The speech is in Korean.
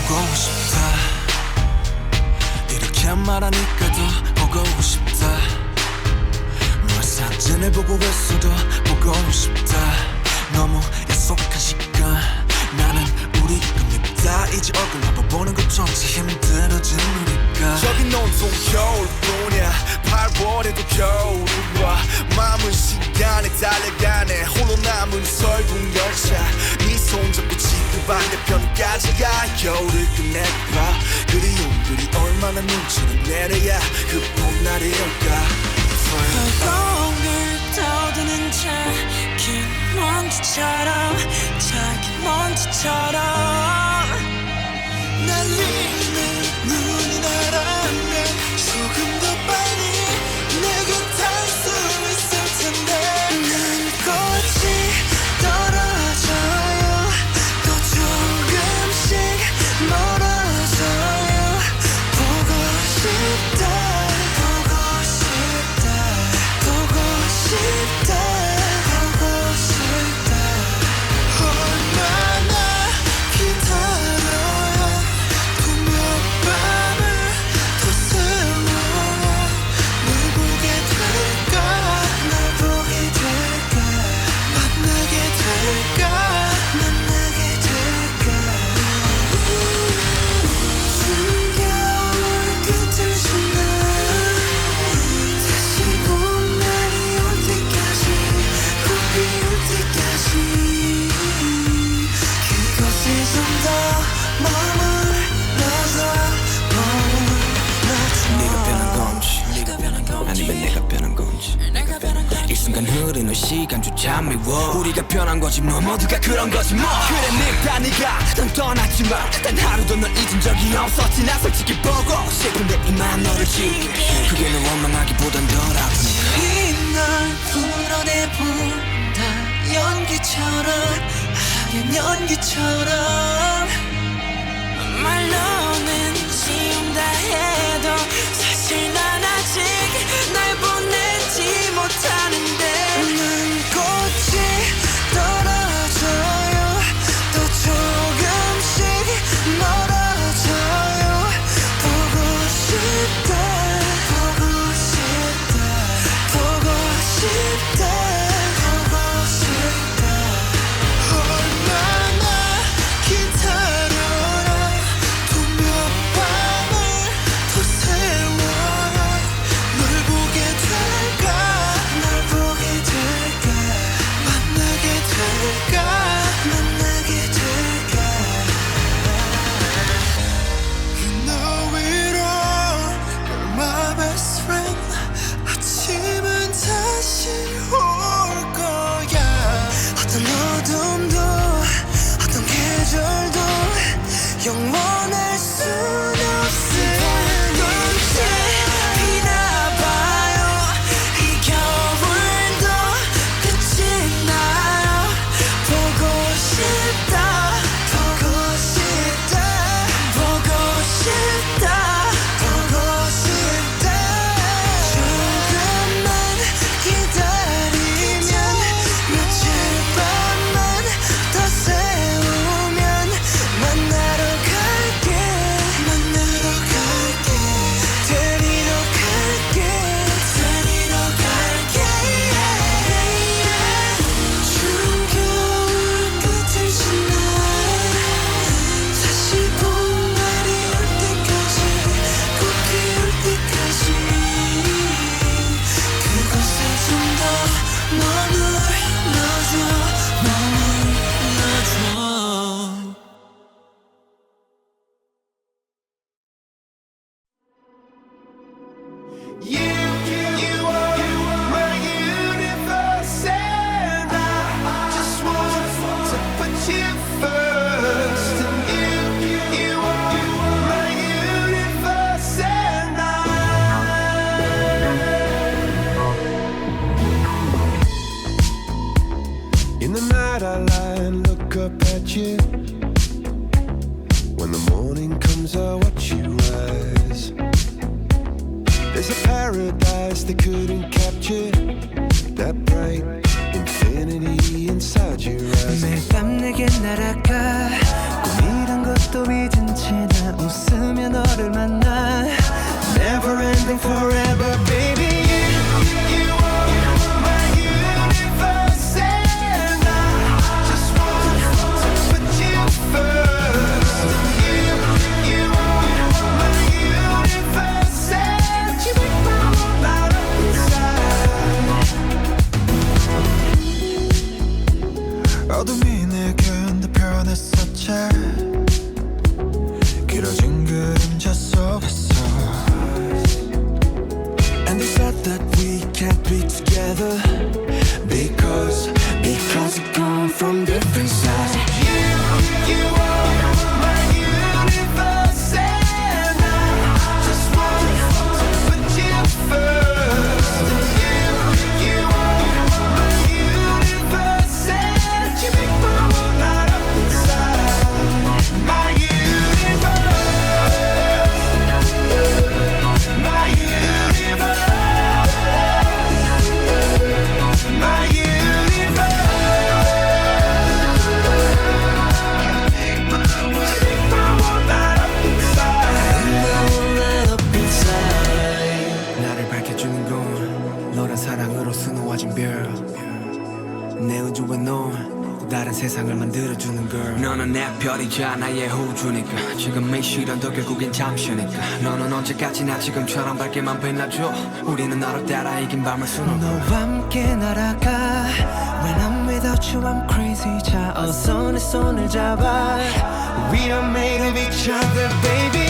보고 싶다. 이렇게 말하니까 더 보고 싶다. 너의 사진을 보고 있어도 보고 싶다. 너무 약속한 시간. 나는 우리가 밉다 이제 얼굴 한번 보는 것조차 힘들어진 우리가. 저긴 온통 겨울뿐이야. 8월에도 겨울이 와. 마음은 시간에 달려가 내려야 그 봄날이 올까? 공을 떠드는 작은 먼지처럼 작은 먼지처럼. 날리는 눈이 나라 순간 흐르는 시간조차 미워. 우리가 변한 거지 뭐 모두가 그런 거지 뭐. 그래 네가 네가 난 떠났지만 단 하루도 널 잊은 적이 없었지. 나 솔직히 보고 싶은데 이만 너를 지울게. 그게 널 원망하기보단 덜 아프니까 이날 풀어내본다. 연기처럼 하얀 연기처럼. 말로 No. night, I lie and look up at you. When the morning comes, I watch you rise. There's a paradise they couldn't capture. That bright infinity inside your eyes. 매일 밤 내게 날아가 꿈이란 것도 또 잊은 채 나 웃으며 너를 만나 세상을 만들어주는 걸 너는 내 별이자 나의 호주니까. 지금의 시련도 결국엔 잠시니까. 너는 언제까지나 지금처럼 밝게만 빛나줘. 우리는 너를 따라 이긴 밤을 수놓고. 너와 함께 날아가. When I'm without you I'm crazy. 자 어서 내 손을 잡아. We are made of each other baby